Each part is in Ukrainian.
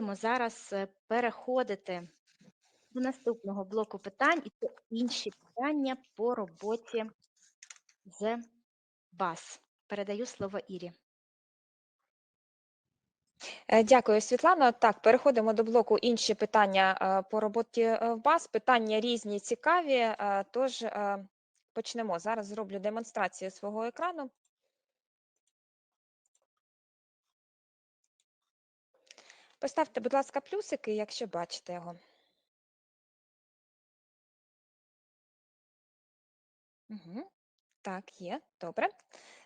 будемо зараз е, переходити до наступного блоку питань і це інші питання по роботі з БАС. Передаю слово Ірі. Е, Дякую, Світлано. Так, переходимо до блоку інші питання е, по роботі в БАС. Питання різні, цікаві. Тож почнемо. Зараз зроблю демонстрацію свого екрану. Поставте, будь ласка, плюсики, якщо бачите його. Угу. Так, є, добре.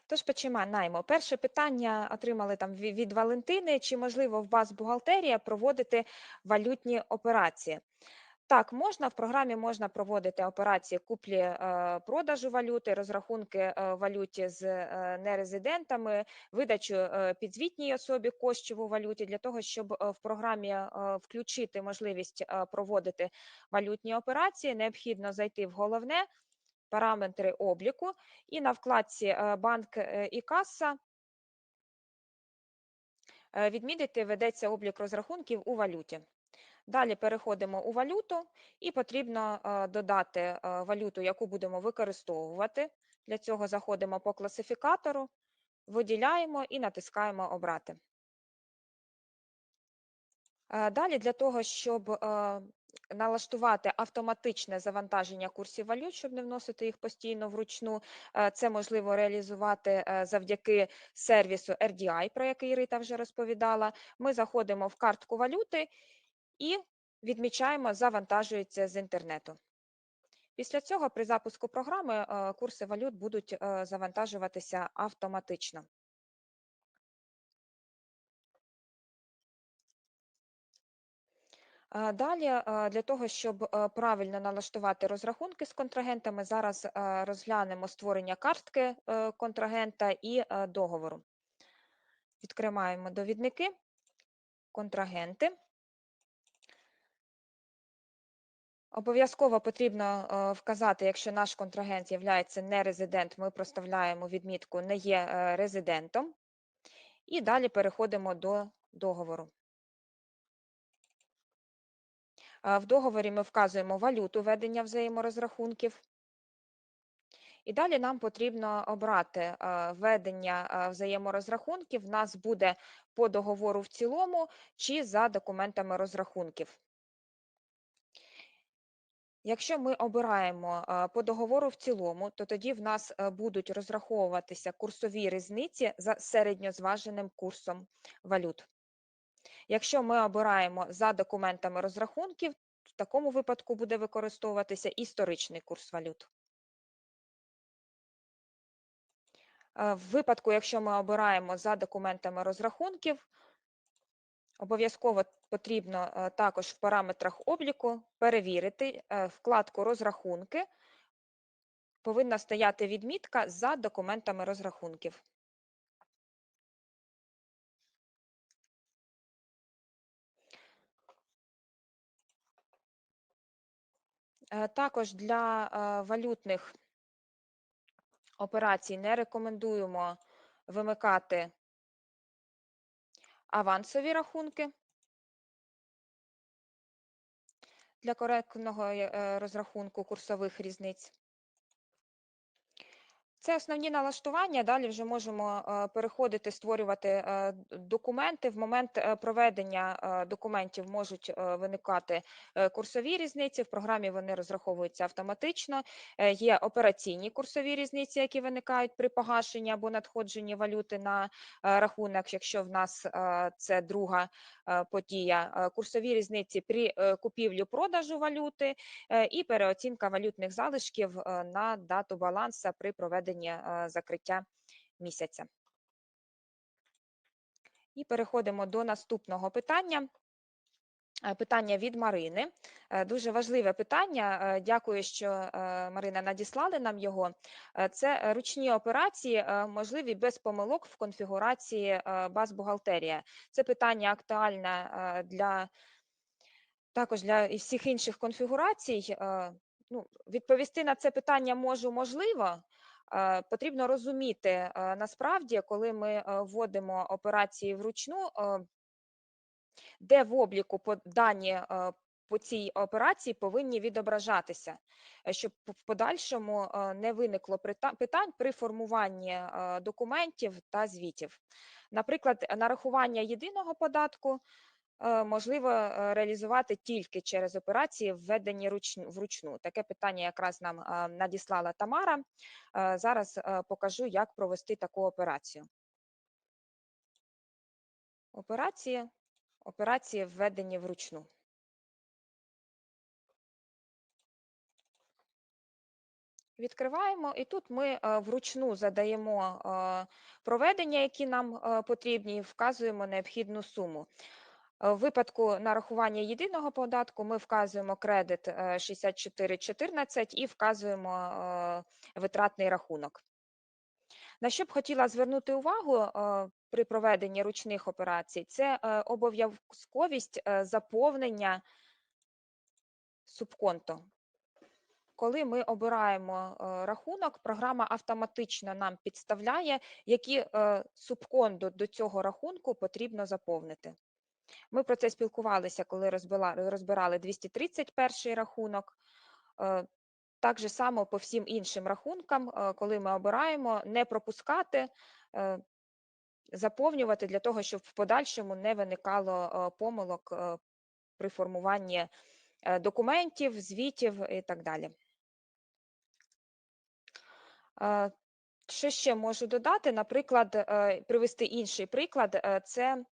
Тож починаємо. Перше питання отримали там ві- від Валентини. Чи можливо в баз бухгалтерія проводити валютні операції? Так, можна в програмі можна проводити операції куплі е, валюти, розрахунки е, валюті з е, нерезидентами, видачу підзвітній особі коштів у валюті для того, щоб в програмі включити можливість проводити валютні операції, необхідно зайти в головне параметри обліку і на вкладці банк і каса відмітити ведеться облік розрахунків у валюті. Далі переходимо у валюту і потрібно е, додати е, валюту, яку будемо використовувати. Для цього заходимо по класифікатору, виділяємо і натискаємо Обрати. Е, Далі для того, щоб налаштувати автоматичне завантаження курсів валют, щоб не вносити їх постійно вручну, це можливо реалізувати завдяки сервісу RDI, про який Рита вже розповідала. Ми заходимо в картку валюти і відмічаємо завантажується з інтернету. Після цього при запуску програми е, курси валют будуть е, завантажуватися автоматично. Далі, е, для того, щоб правильно налаштувати розрахунки з контрагентами, зараз розглянемо створення картки контрагента і договору. Відкриваємо довідники, контрагенти. Обов'язково потрібно е, вказати, якщо наш контрагент є нерезидент, ми проставляємо відмітку не є е, резидентом. І далі переходимо до договору. Е, В договорі ми вказуємо валюту ведення взаєморозрахунків. І далі нам потрібно обрати ведення взаєморозрахунків. В нас буде по договору в цілому чи за документами розрахунків. Якщо ми обираємо е, по договору в цілому, то тоді в нас е, будуть розраховуватися курсові різниці за середньозваженим курсом валют. Якщо ми обираємо за документами розрахунків, в такому випадку буде використовуватися історичний курс валют. Е, В випадку, якщо ми обираємо за документами розрахунків, обов'язково потрібно е, також в параметрах обліку перевірити е, вкладку розрахунки. Повинна стояти відмітка за документами розрахунків. Е, Також для валютних операцій не рекомендуємо вимикати авансові рахунки для коректного е, розрахунку курсових різниць. Це основні налаштування. Далі вже можемо е, переходити, створювати е, документи. В момент е, проведення документів можуть виникати курсові різниці. В програмі вони розраховуються автоматично. Є операційні курсові різниці, які виникають при погашенні або надходженні валюти на рахунок, якщо в нас це друга подія. Курсові різниці при е, купівлю-продажу валюти і переоцінка валютних залишків на дату баланса при проведенні е, закриття місяця. І переходимо до наступного питання. Питання від Марини. Е, Дуже важливе питання. Е, Дякую, що е, Марина надіслали нам його. Це ручні операції, можливі без помилок в конфігурації баз бухгалтерія. Це питання актуальне для також для всіх інших конфігурацій. Ну, відповісти на це питання можу можливо. Е, Потрібно розуміти е, насправді, коли ми е, вводимо операції вручну, де в обліку дані по цій операції повинні відображатися, щоб в подальшому не виникло питань при формуванні документів та звітів. Наприклад, нарахування єдиного податку можливо е, реалізувати тільки через операції, введені вручну. Таке питання якраз нам е, надіслала Тамара. Е, Зараз е, покажу, як провести таку операцію. Операції, операції введені вручну. Відкриваємо, і тут ми е, вручну задаємо е, проведення, які нам е, потрібні, і вказуємо необхідну суму. Е, В випадку нарахування єдиного податку ми вказуємо кредит е, 6414 і вказуємо е, витратний рахунок. На що б хотіла звернути увагу е, при проведенні ручних операцій, це е, обов'язковість е, заповнення субконто. Коли ми обираємо е, рахунок, програма автоматично нам підставляє, які е, субконто до цього рахунку потрібно заповнити. Ми про це спілкувалися, коли розбирали 231 рахунок. Е, Так же само по всім іншим рахункам, е, коли ми обираємо, не пропускати, е, заповнювати для того, щоб в подальшому не виникало помилок при формуванні документів, звітів і так далі. Що ще можу додати? Наприклад, привести інший приклад. Це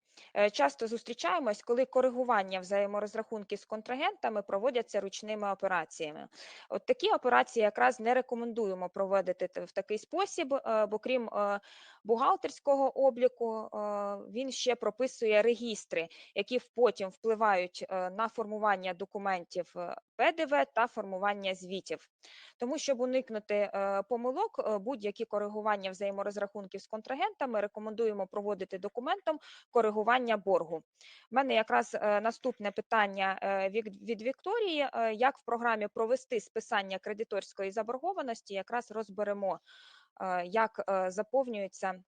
часто зустрічаємось, коли коригування взаєморозрахунків з контрагентами проводяться ручними операціями. От такі операції якраз не рекомендуємо проводити в такий спосіб, е, бо крім е, бухгалтерського обліку, е, він ще прописує регістри, які потім впливають е, на формування документів е, ПДВ та формування звітів. Тому, щоб уникнути помилок, будь-які коригування взаєморозрахунків з контрагентами рекомендуємо проводити документом коригування боргу. У мене якраз наступне питання від, Вікторії: як в програмі провести списання кредиторської заборгованості, якраз розберемо, як е, заповнюється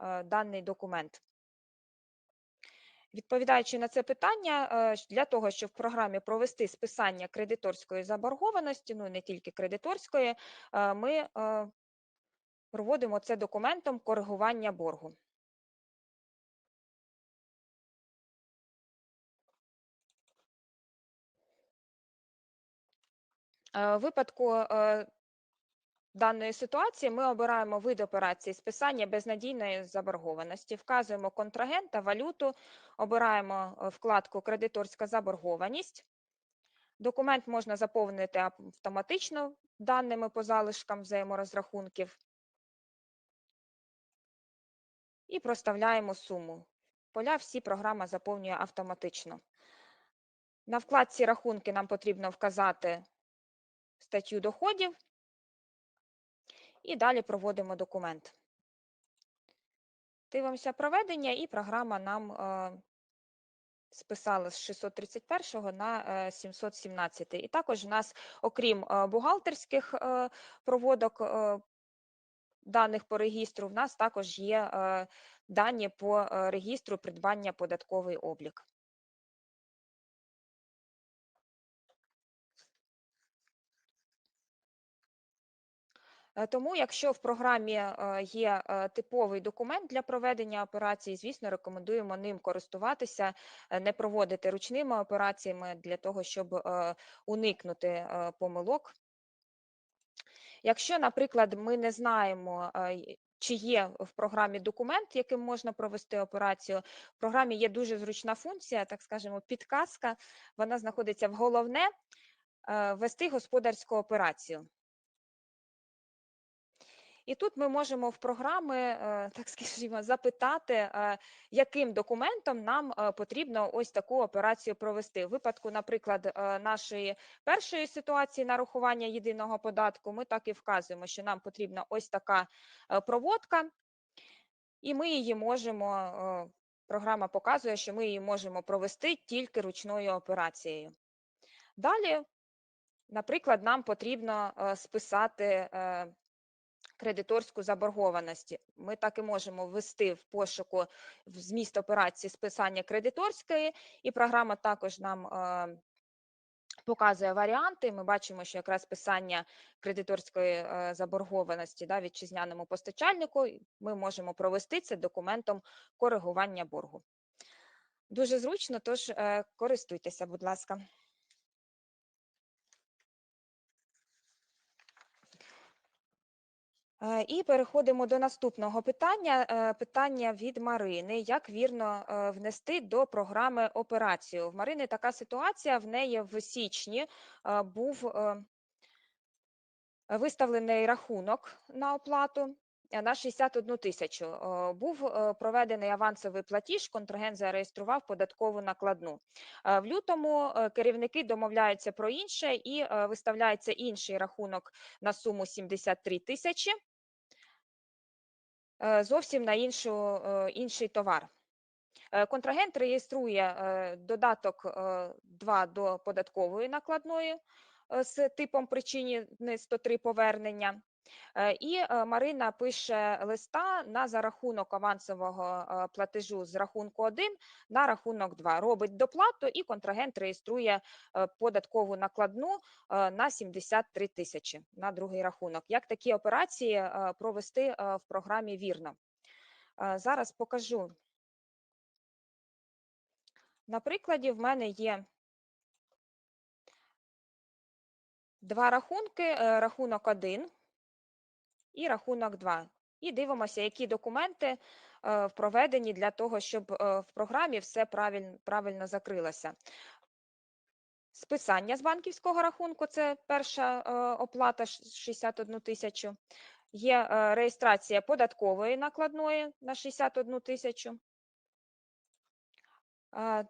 е, даний документ. Відповідаючи на це питання, е, для того, щоб в програмі провести списання кредиторської заборгованості, ну не тільки кредиторської, ми проводимо це документом коригування боргу. В випадку даної ситуації ми обираємо вид операції списання безнадійної заборгованості, вказуємо контрагента, валюту, обираємо е, вкладку Кредиторська заборгованість. Документ можна заповнити автоматично даними по залишкам взаєморозрахунків і проставляємо суму. Поля всі програма заповнює автоматично. На вкладці рахунки нам потрібно вказати статтю доходів і далі проводимо документ. Дивимося проведення, і програма нам е, списала з 631 на е, 717. І також в нас, окрім е, бухгалтерських е, проводок е, даних по регістру, в нас також є е, дані по е, регістру придбання податковий облік. Тому, якщо в програмі е, є е, типовий документ для проведення операції, звісно, рекомендуємо ним користуватися, е, не проводити ручними операціями для того, щоб е, уникнути е, помилок. Якщо, наприклад, ми не знаємо, е, чи є в програмі документ, яким можна провести операцію, в програмі є дуже зручна функція, так скажемо, підказка. Вона знаходиться в головне е, вести господарську операцію. І тут ми можемо в програми, е, так скажімо, запитати, е, яким документом нам е, потрібно ось таку операцію провести. В випадку, наприклад, нашої першої ситуації нарахування єдиного податку, ми так і вказуємо, що нам потрібна ось така проводка, і ми її можемо, програма показує, що ми її можемо провести тільки ручною операцією. Далі, наприклад, нам потрібно списати кредиторську заборгованості. Ми так і можемо ввести в пошуку в зміст операції списання кредиторської, і програма також нам е, показує варіанти. Ми бачимо, що якраз списання кредиторської е, заборгованості да, вітчизняному постачальнику ми можемо провести це документом коригування боргу. Дуже зручно, тож е, користуйтеся, будь ласка. І переходимо до наступного питання. Е, Питання від Марини: як вірно е, внести до програми операцію? В Марини така ситуація. В неї в січні е, був е, виставлений рахунок на оплату е, на 61 тисячу. Е, Був е, проведений авансовий платіж, контрагент зареєстрував податкову накладну. Е, В лютому е, керівники домовляються про інше і е, виставляється інший рахунок на суму 73 тисячі е, зовсім на іншу, е, інший товар. Е, Контрагент реєструє е, додаток е, 2 до податкової накладної е, з типом причини 103 повернення. Е, І е, Марина пише листа на зарахунок авансового е, платежу з рахунку 1 на рахунок 2. Робить доплату і контрагент реєструє податкову накладну на 73 тисячі на другий рахунок. Як такі операції провести в програмі вірно? Зараз покажу. На прикладі в мене є два рахунки: рахунок 1 і рахунок 2. І дивимося, які документи е, проведені для того, щоб е, в програмі все правильно, правильно закрилося. Списання з банківського рахунку це перша е, оплата 61 тисячу. Є е, реєстрація податкової накладної на 61 тисячу. Е,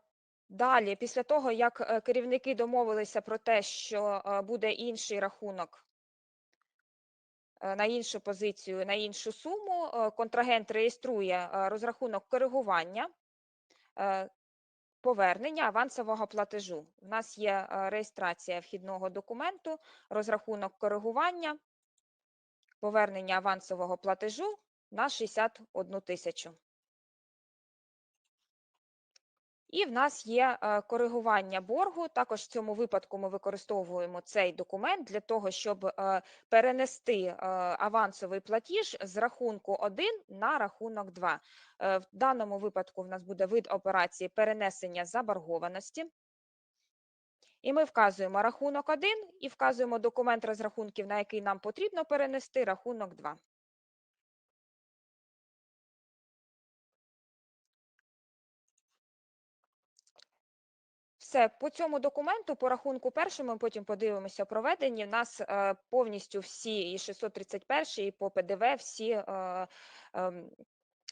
Далі, після того, як е, керівники домовилися про те, що е, буде інший рахунок е, на іншу позицію, на іншу суму, е, контрагент реєструє е, розрахунок коригування е, повернення авансового платежу. У нас є е, реєстрація вхідного документу, розрахунок коригування, повернення авансового платежу на 61 тисячу. І в нас є е, коригування боргу. Також в цьому випадку ми використовуємо цей документ для того, щоб е, перенести е, авансовий платіж з рахунку 1 на рахунок 2. Е, В даному випадку в нас буде вид операції перенесення заборгованості. І ми вказуємо рахунок 1 і вказуємо документ розрахунків, на який нам потрібно перенести рахунок 2. Все, по цьому документу, по рахунку першому, потім подивимося проведені. В нас е, повністю всі, і 631, і по ПДВ, всі е, ем,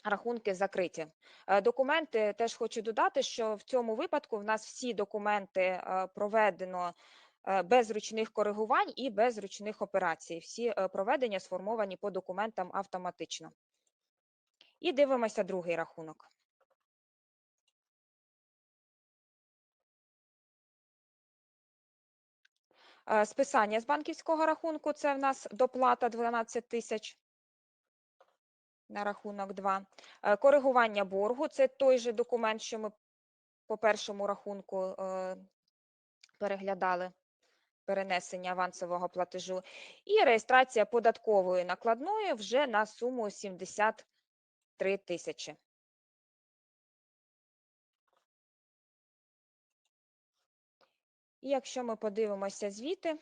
рахунки закриті. Е, Документи теж хочу додати, що в цьому випадку в нас всі документи проведено без ручних коригувань і без ручних операцій. Всі проведення сформовані по документам автоматично. І дивимося другий рахунок. Списання з банківського рахунку це в нас доплата 12 тисяч на рахунок 2. Е, Коригування боргу це той же документ, що ми по першому рахунку е, переглядали перенесення авансового платежу. І реєстрація податкової накладної вже на суму 73 тисячі. І якщо ми подивимося звіти,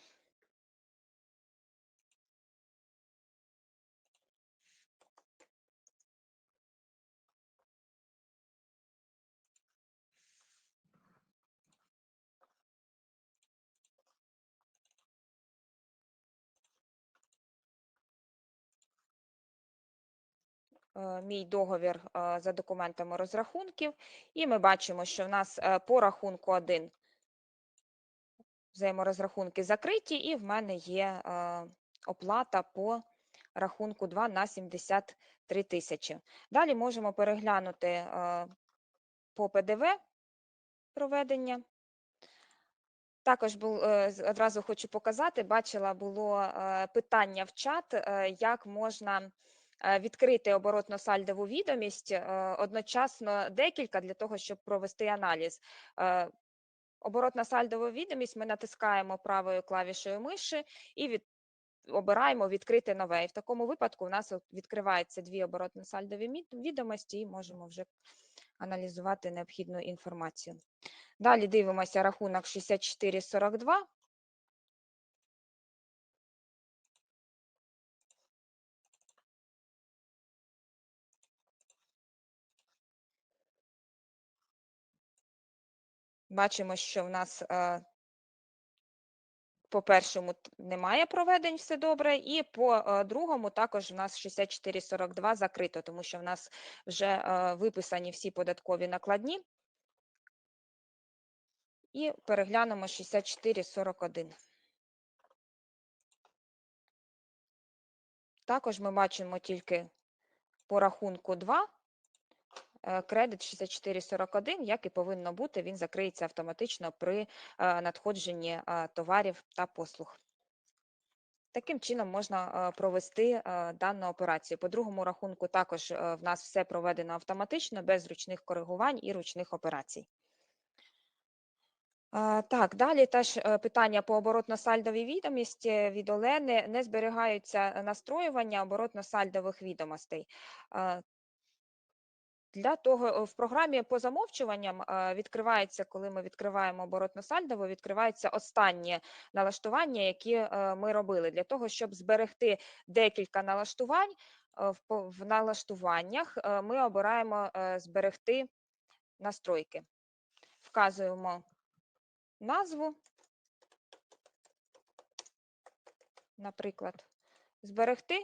е, мій договір е, за документами розрахунків, і ми бачимо, що в нас е, по рахунку 1 взаєморозрахунки закриті, і в мене є е, оплата по рахунку 2 на 73 тисячі. Далі можемо переглянути е, по ПДВ проведення. Також бу е, одразу хочу показати, бачила, було, питання в чат, як можна, відкрити оборотно-сальдову відомість, е, одночасно декілька для того, щоб провести аналіз. Е, оборотна сальдова відомість ми натискаємо правою клавішею миші і від обираємо відкрити нове. І в такому випадку у нас відкриваються дві оборотно-сальдові відомості і можемо вже аналізувати необхідну інформацію. Далі дивимося рахунок 6442. Бачимо, що в нас е, по першому немає проведень, все добре, і по е, другому також в нас 6442 закрито, тому що в нас вже е, виписані всі податкові накладні. І переглянемо 6441. Також ми бачимо тільки по рахунку 2 е, кредит 6441, як і повинно бути, він закриється автоматично при е, надходженні е, товарів та послуг. Таким чином можна е, провести е, дану операцію. По другому рахунку також е, в нас все проведено автоматично, без ручних коригувань і ручних операцій. Е, Так, далі теж е, питання по оборотно-сальдовій відомості від Олени. Не зберігаються настроювання оборотно-сальдових відомостей. Для того е, в програмі по замовчуванням е, відкривається, коли ми відкриваємо оборотно-сальдово, відкриваються останні налаштування, які е, ми робили. Для того, щоб зберегти декілька налаштувань, в налаштуваннях ми обираємо зберегти настройки. Вказуємо назву, наприклад, зберегти,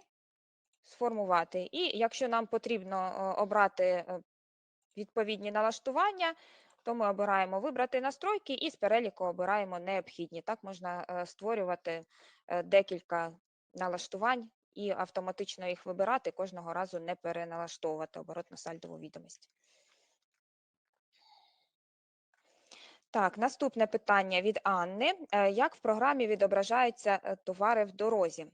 сформувати. І якщо нам потрібно е, обрати е, відповідні налаштування, то ми обираємо вибрати настройки і з переліку обираємо необхідні. Так можна е, створювати декілька налаштувань і автоматично їх вибирати, кожного разу не переналаштовувати оборотно сальдову відомість. Так, наступне питання від Анни. Як в програмі відображаються товари в дорозі?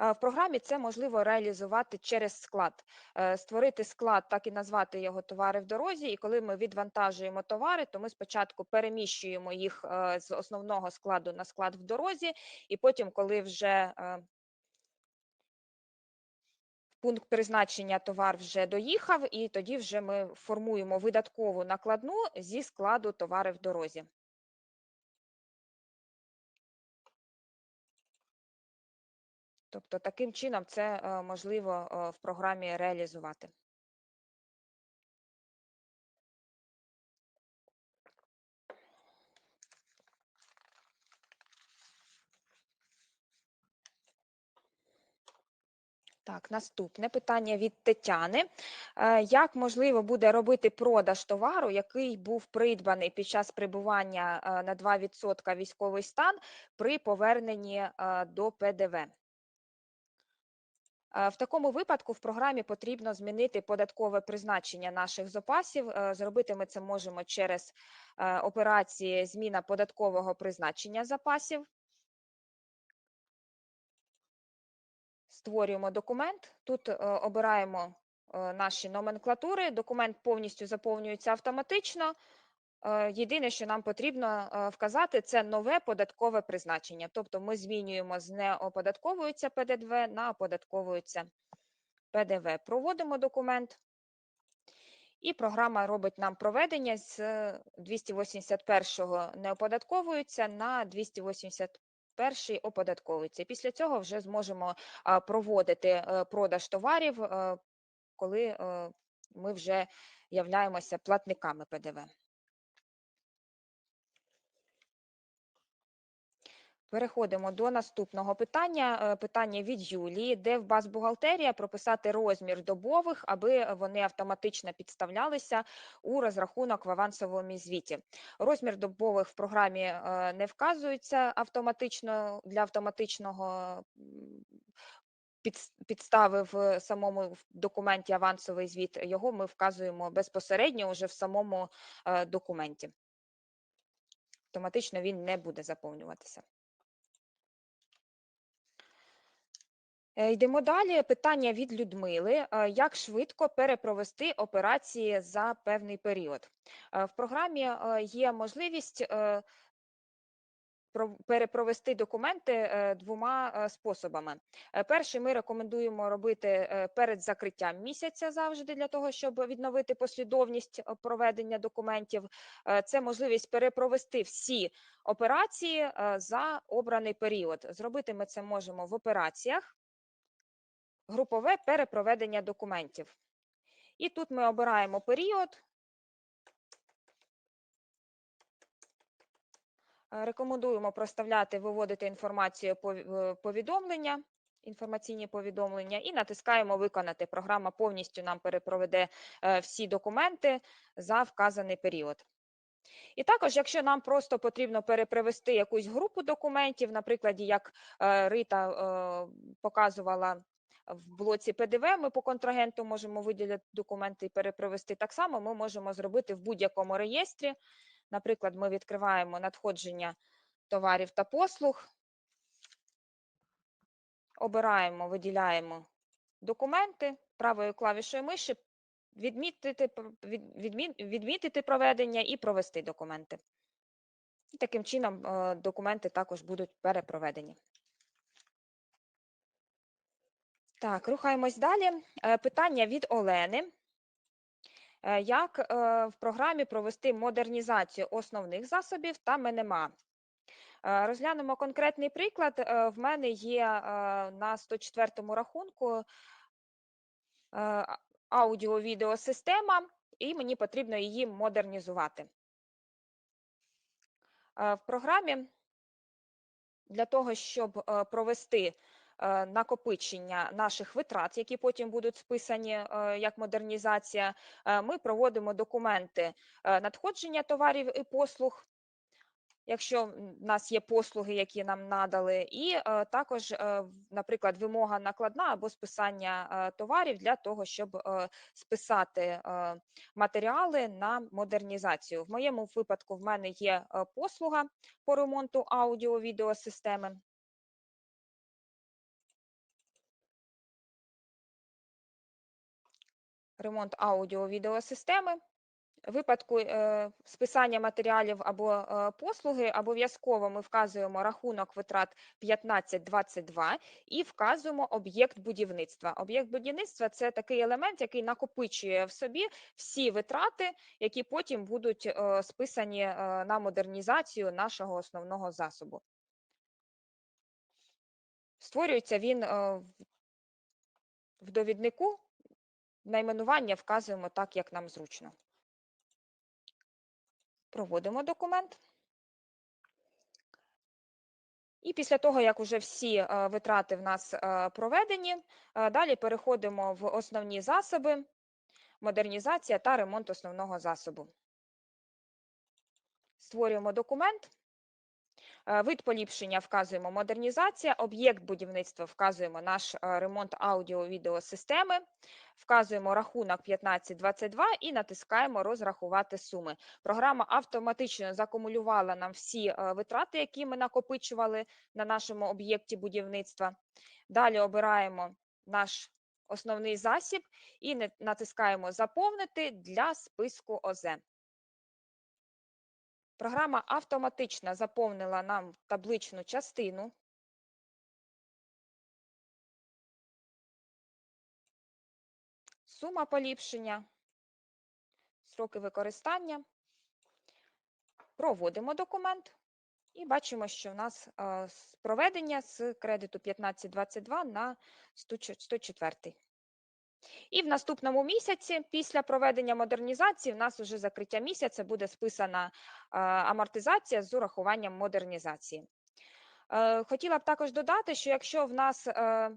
В програмі це можливо реалізувати через склад, Е, створити склад, так і назвати його товари в дорозі. І коли ми відвантажуємо товари, то ми спочатку переміщуємо їх е, з основного складу на склад в дорозі, і потім, коли вже е, пункт призначення товар вже доїхав, і тоді вже ми формуємо видаткову накладну зі складу товари в дорозі. Тобто таким чином це е, можливо е, в програмі реалізувати. Так, наступне питання від Тетяни. Е, Як можливо буде робити продаж товару, який був придбаний під час прибування на 2% військовий стан при поверненні до ПДВ? Е, В такому випадку в програмі потрібно змінити податкове призначення наших запасів. Е, Зробити ми це можемо через е, операції зміна податкового призначення запасів. Створюємо документ. Тут обираємо наші номенклатури. Документ повністю заповнюється автоматично. Е, Єдине, що нам потрібно е, вказати, це нове податкове призначення. Тобто ми змінюємо з не оподатковується ПДВ на оподатковується ПДВ. Проводимо документ. І програма робить нам проведення з 281-го не оподатковується на 281-й оподатковується. Після цього вже зможемо проводити е, продаж товарів, коли ми вже являємося платниками ПДВ. Переходимо до наступного питання. е, Питання від Юлії, де в баз бухгалтерія прописати розмір добових, аби вони автоматично підставлялися у розрахунок в авансовому звіті. Розмір добових в програмі е, не вказується автоматично для автоматичного підстави в самому документі авансовий звіт. Його ми вказуємо безпосередньо уже в самому е, документі. автоматично він не буде заповнюватися. Йдемо далі. Питання від Людмили. Е, Як швидко перепровести операції за певний період? Е, В програмі е, є можливість е, перепровести документи е, двома е, способами. Е, Перший ми рекомендуємо робити е, перед закриттям місяця завжди для того, щоб відновити послідовність е, проведення документів. Е, Це можливість перепровести всі операції е, за обраний період. Зробити ми це можемо в операціях, групове перепроведення документів. І тут ми обираємо період. Е, Рекомендуємо проставляти, виводити інформацію е, повідомлення, інформаційні повідомлення і натискаємо Виконати. Програма повністю нам перепроведе е, всі документи за вказаний період. І також, якщо нам просто потрібно перепривести якусь групу документів, наприклад, як Рита показувала в блоці ПДВ, ми по контрагенту можемо виділяти документи і перепривести. Так само ми можемо зробити в будь-якому реєстрі. Наприклад, ми відкриваємо надходження товарів та послуг, обираємо, виділяємо документи правою клавішою миші, відмітити, відмітити проведення і провести документи. І таким чином е, документи також будуть перепроведені. Так, рухаємось далі. Е, Питання від Олени. Е, Як е, в програмі провести модернізацію основних засобів та МНМА? Розглянемо конкретний приклад. В мене є на 104 рахунку аудіо-відеосистема, і мені потрібно її модернізувати. В програмі для того, щоб провести накопичення наших витрат, які потім будуть списані е, як модернізація, е, ми проводимо документи е, надходження товарів і послуг, якщо в нас є послуги, які нам надали, і е, також, е, наприклад, вимога накладна або списання е, товарів для того, щоб е, списати е, матеріали на модернізацію. В моєму випадку в мене є е, послуга по ремонту аудіо-відеосистеми. Ремонт аудіо-відеосистеми. Випадку е, списання матеріалів або е, послуги обов'язково ми вказуємо рахунок витрат 1522 і вказуємо об'єкт будівництва. Об'єкт будівництва це такий елемент, який накопичує в собі всі витрати, які потім будуть е, списані е, на модернізацію нашого основного засобу. Створюється він е, в довіднику. Найменування вказуємо так, як нам зручно. Проводимо документ. І після того, як уже всі е, витрати в нас е, проведені, е, далі переходимо в основні засоби, модернізація та ремонт основного засобу. Створюємо документ. Е, Вид поліпшення вказуємо модернізація, об'єкт будівництва вказуємо наш е, ремонт аудіо-відеосистеми, вказуємо рахунок 1522 і натискаємо розрахувати суми. Програма автоматично закумулювала нам всі е, витрати, які ми накопичували на нашому об'єкті будівництва. Далі обираємо наш основний засіб і натискаємо заповнити для списку ОЗ. Програма автоматично заповнила нам табличну частину. Сума поліпшення, сроки використання. Проводимо документ і бачимо, що в нас е, проведення з кредиту 1522 на 104. І в наступному місяці, після проведення модернізації, в нас вже закриття місяця буде списана е, амортизація з урахуванням модернізації. Е, Хотіла б також додати, що якщо в нас е,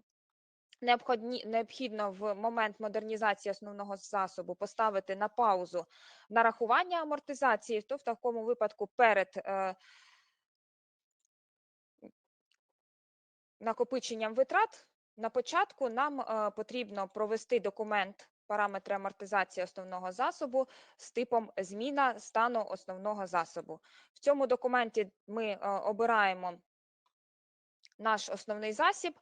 необхідно в момент модернізації основного засобу поставити на паузу нарахування амортизації, то в такому випадку перед накопиченням витрат на початку нам е, потрібно провести документ параметри амортизації основного засобу з типом зміна стану основного засобу. В цьому документі ми е, обираємо наш основний засіб,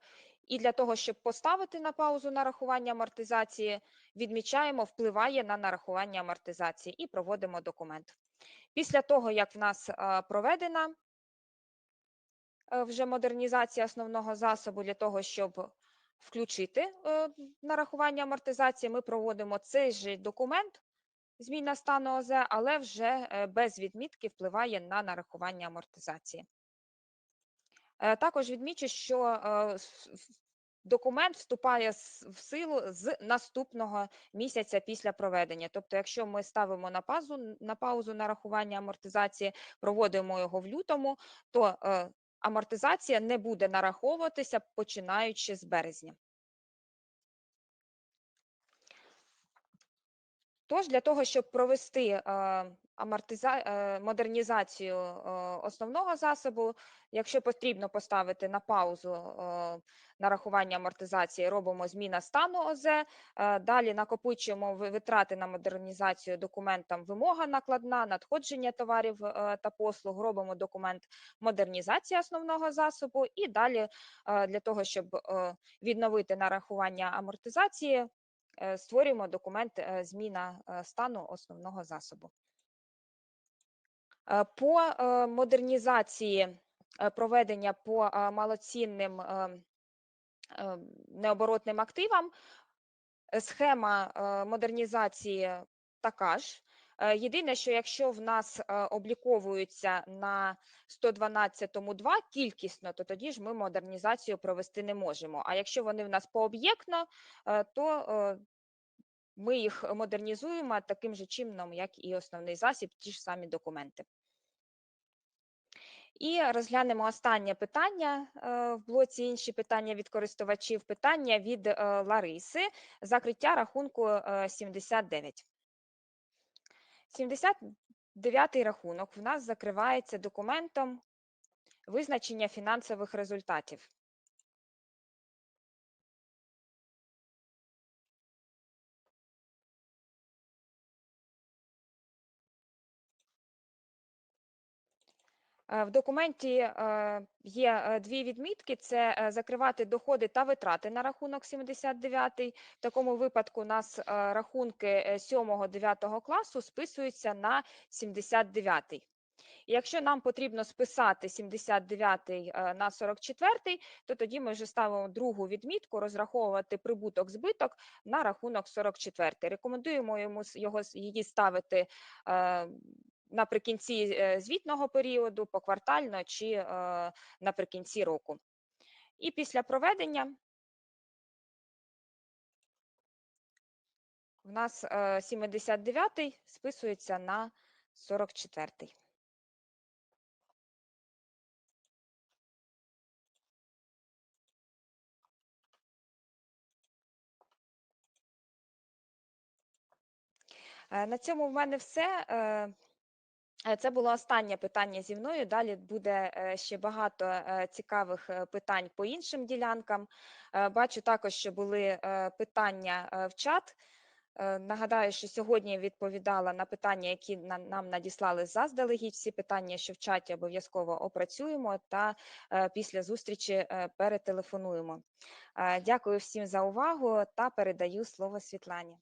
і для того, щоб поставити на паузу нарахування амортизації, відмічаємо впливає на нарахування амортизації і проводимо документ. Після того, як в нас е, проведена вже модернізація основного засобу для того, щоб включити е, нарахування амортизації, ми проводимо цей же документ зміна стану ОЗ, але вже е, без відмітки впливає на нарахування амортизації. Е, Також відмічу, що документ вступає в силу з наступного місяця після проведення. Тобто, якщо ми ставимо на паузу, на паузу нарахування амортизації, проводимо його в лютому, то амортизація не буде нараховуватися починаючи з березня. Тож для того, щоб провести амортиза... е, модернізацію е, основного засобу, якщо потрібно поставити на паузу е, нарахування амортизації, робимо зміна стану ОЗ, далі накопичуємо витрати на модернізацію документам вимога накладна, надходження товарів та послуг, робимо документ модернізації основного засобу, і далі для того, щоб відновити нарахування амортизації, створюємо документ зміна стану основного засобу. Е, По е, модернізації е, проведення по малоцінним необоротним активам схема модернізації така ж. Єдине, що якщо в нас обліковуються на 112.2 кількісно, то тоді ж ми модернізацію провести не можемо. А якщо вони в нас пооб'єктно, то ми їх модернізуємо таким же чином, як і основний засіб, ті ж самі документи. І розглянемо останнє питання е, в блоці інші питання від користувачів. Питання від е, Лариси. Закриття рахунку 79. 79-й рахунок в нас закривається документом визначення фінансових результатів. В документі е, є е, дві відмітки: це е, закривати доходи та витрати на рахунок 79. В такому випадку у нас е, рахунки 7-9 класу списуються на 79. І Якщо нам потрібно списати 79 е, на 44, то тоді ми вже ставимо другу відмітку розраховувати прибуток збиток на рахунок 44. Рекомендуємо йому його її ставити е, наприкінці е, звітного періоду, поквартально чи е, наприкінці року. І після проведення в нас е, 79-й списується на 44-й. Е, На цьому в мене все. Е, Це було останнє питання зі мною. Далі буде е, ще багато е, цікавих питань по іншим ділянкам. Бачу також, що були питання в чат. Нагадаю, що сьогодні відповідала на питання, які нам надіслали заздалегідь. Всі питання, що в чаті обов'язково опрацюємо та після зустрічі перетелефонуємо. Дякую всім за увагу та передаю слово Світлані.